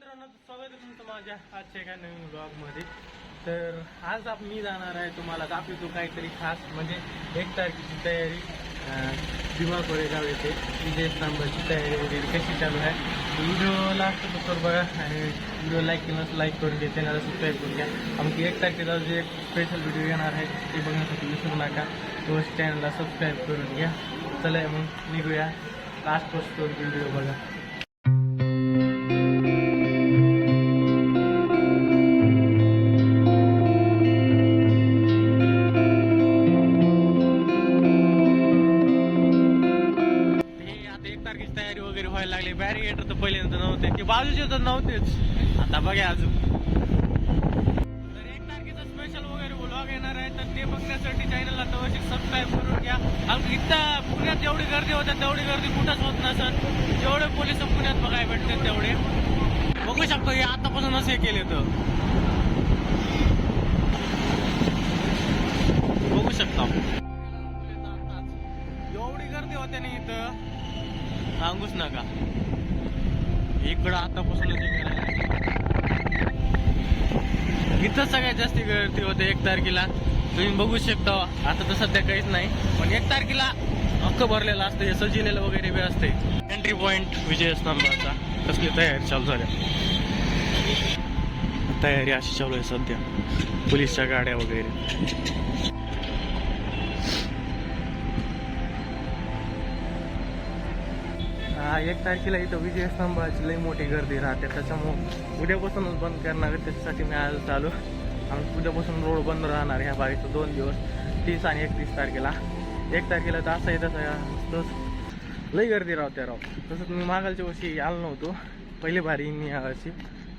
मित्रांनो स्वागत आहे तुमचं माझ्या आजच्या एका नवीन ब्लॉगमध्ये तर आज आप मी जाणार आहे तुम्हाला दाखवतो काहीतरी खास म्हणजे एक तारखेची तयारी अं, भीमा कोरेगाव येते विजय स्तंभाची तयारी वगैरे कशी चालू आहे. व्हिडिओ लास्ट तर बघा आणि व्हिडिओ लाईक केलं लाईक करून घ्या चॅनलला सबस्क्राईब करून घ्या. आमची एक तारखेला जे एक स्पेशल व्हिडिओ येणार आहे ते बघण्यासाठी विसरू नका. तो चॅनलला सबस्क्राईब करून घ्या. चला मग निघूया. लास्ट पोस्ट व्हिडिओ बघा. व्हायला लागले. बॅरिगेटर तर पहिल्यांदा नव्हते. ते बाजूचे तर नव्हतेच. आता बघा अजून. तर एक तारखेचा स्पेशल वगैरे ब्लॉग येणार आहे. तर ते बघण्यासाठी चॅनलला तवशी सबस्क्राईब करून घ्या. आणि इथं पुण्यात जेवढी गर्दी होते तेवढी गर्दी कुठंच होत नसत जेवढे पोलीस पुण्यात बघायला भेटतात तेवढे. बघू शकतो हे आतापासून असे केले तर. बघू शकता एवढी गर्दी होते ना इथं. सांगूच नका. इकडं आतापासूनच इथं सगळ्यात जास्त गर्दी होते एक तारखेला. तुम्ही बघू शकता आता तर सध्या काहीच नाही पण एक तारखेला हक्क भरलेला असतं हे सजिलेलं वगैरे बी असते एंट्री पॉइंट विजय स्तंभाचा. कसली तयारी चालू झाल्या तयारी अशी चालू आहे सध्या. पोलीसच्या गाड्या वगैरे. एक तारखेला इथं विजय स्तंभाची लई मोठी गर्दी राहते. त्याच्यामुळं उद्यापासूनच बंद करणार आहे. त्याच्यासाठी मी आज चालू. आणि उद्यापासून रोड बंद राहणार ह्या बाईचं दोन दिवस. तीस आणि एकतीस तारखेला. एक तारखेला तर असं येतं तसं लई गर्दी राहते राव. तसंच मी मागालच्या वर्षी आलो नव्हतो. पहिले भारी मी यावर्षी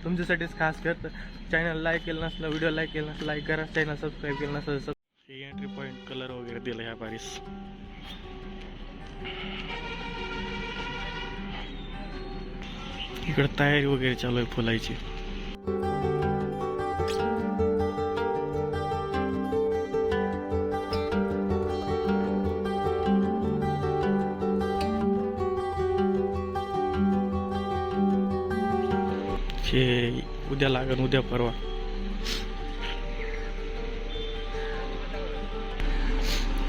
तुमच्यासाठीच खास करत चॅनल लाईक केलं नसलं व्हिडिओ लाईक केलं नसलं लाईक करा. चॅनल सबस्क्राईब केलं नसलं सब एंट्री पॉईंट कलर वगैरे दिलं ह्या बारीस. इकडं तयारी वगैरे चालू आहे फुलायची. हे उद्या लागन उद्या परवा.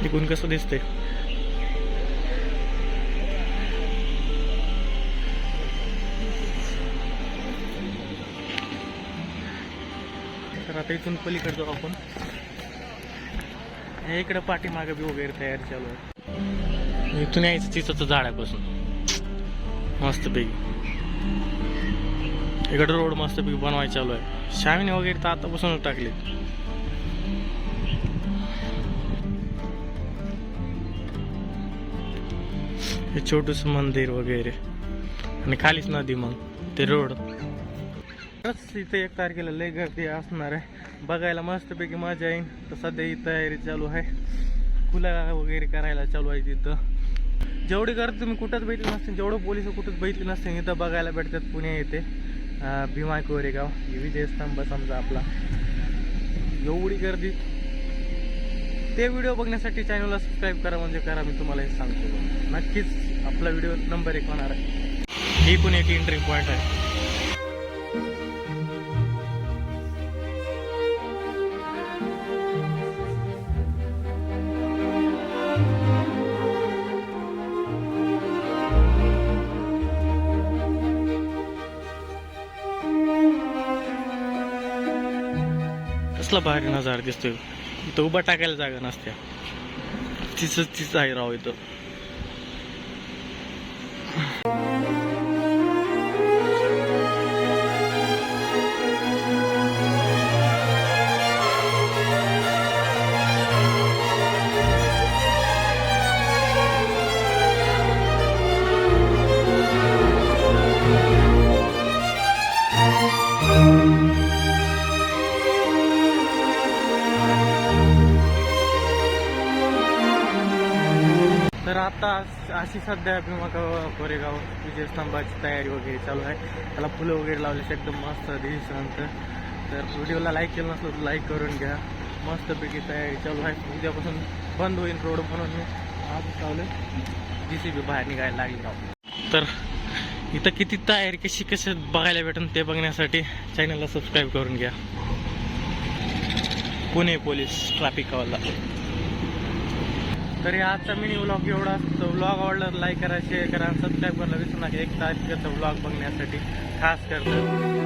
इकून कसं दिसतंय? तर आता इथून पलीकडे जाऊ आपण. हे इकडं पाठीमागं बी वगैरे तयार चालू आहे. इथून यायचं चिचाचं झाडापासून. मस्त पैकी इकडे रोड मस्त पैकी चालू आहे. शामिनी वगैरे तर आतापासूनच टाकले. हे छोटस मंदिर वगैरे. आणि खालीच नदी मग. ते रोड इथे एक तारखेला लय गर्दी असणार आहे. बघायला मस्तपैकी मजा येईन. तर सध्या ही तयारी चालू आहे. खुला वगैरे करायला चालू आहे तिथं. जेवढी गर्दी तुम्ही कुठंच बघितली नसते जेवढं पोलीस कुठंच बघितली नसते इथं बघायला भेटतात पुणे येथे. भीमा कोरेगाव हे विजयस्तंभ समजा आपला. एवढी गर्दी. ते व्हिडिओ बघण्यासाठी चॅनलला सबस्क्राईब करा म्हणजे करा मी तुम्हाला हे सांगतो. नक्कीच आपला व्हिडिओ नंबर एक होणार आहे. ही पण एक एंट्री पॉईंट आहे. कसला भारी नजारा दिसतोय. इथं उभा टाकायला जागा नसत्या. तिचं तिचं आहे राव इथं. तर आता अशी सध्या भीमा गाव कोरेगाव विजयस्तंभाची तयारी वगैरे चालू आहे. त्याला फुलं वगैरे लावल्याचे एकदम मस्त दिवसांत तर व्हिडिओला लाईक केलं नसलं तर लाईक करून घ्या. मस्तपैकी तयारी चालू आहे. उद्यापासून बंद होईल रोड म्हणून मी. आज लावले जी सी बी बाहेर निघायला लागली तर इथं किती तयारी कशी कशी बघायला भेटेल ते बघण्यासाठी चॅनलला सबस्क्राईब करून घ्या. पुणे पोलीस ट्रॅफिकवाला तरी आजचा मिनी व्लॉग एवढा असतो. व्लॉग आवडला लाईक करा शेअर करा आणि सबस्क्राईब करायला विसरू नका. एक तारखेचा व्लॉग बघण्यासाठी खास करतो.